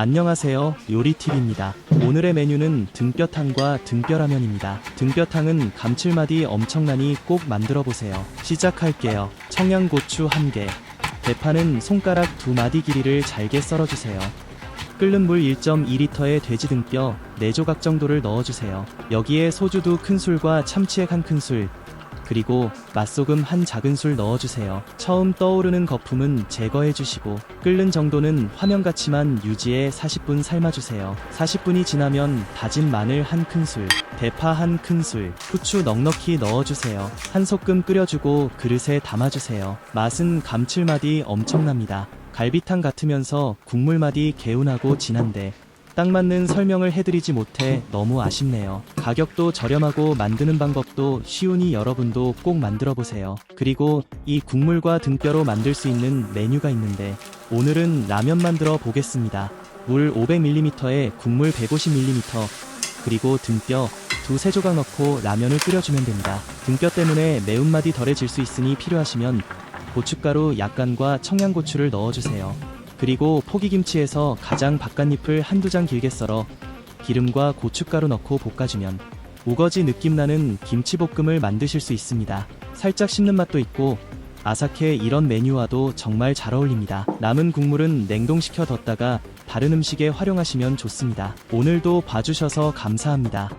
안녕하세요. 요리팁입니다. 오늘의 메뉴는 등뼈탕과 등뼈라면입니다. 등뼈탕은 감칠맛이 엄청나니 꼭 만들어 보세요. 시작할게요. 청양고추 1개. 대파는 손가락 2마디 길이를 잘게 썰어주세요. 끓는 물 1.2리터에 돼지 등뼈 4조각 정도를 넣어주세요. 여기에 소주도 큰술과 참치액 한 큰술, 그리고 맛소금 한 작은 술 넣어주세요. 처음 떠오르는 거품은 제거해주시고 끓는 정도는 화면 같이만 유지해 40분 삶아주세요. 40분이 지나면 다진 마늘 한 큰술, 대파 한 큰술, 후추 넉넉히 넣어주세요. 한 소끔 끓여주고 그릇에 담아주세요. 맛은 감칠맛이 엄청납니다. 갈비탕 같으면서 국물 맛이 개운하고 진한데 딱 맞는 설명을 해드리지 못해 너무 아쉽네요. 가격도 저렴하고 만드는 방법도 쉬우니 여러분도 꼭 만들어 보세요. 그리고 이 국물과 등뼈로 만들 수 있는 메뉴가 있는데 오늘은 라면 만들어 보겠습니다. 물 500ml에 국물 150ml 그리고 등뼈 두세 조각 넣고 라면을 끓여주면 됩니다. 등뼈 때문에 매운맛이 덜해질 수 있으니 필요하시면 고춧가루 약간과 청양고추를 넣어주세요. 그리고 포기김치에서 가장 바깥잎을 한두 장 길게 썰어 기름과 고춧가루 넣고 볶아주면 우거지 느낌 나는 김치볶음을 만드실 수 있습니다. 살짝 씹는 맛도 있고 아삭해 이런 메뉴와도 정말 잘 어울립니다. 남은 국물은 냉동시켜 뒀다가 다른 음식에 활용하시면 좋습니다. 오늘도 봐주셔서 감사합니다.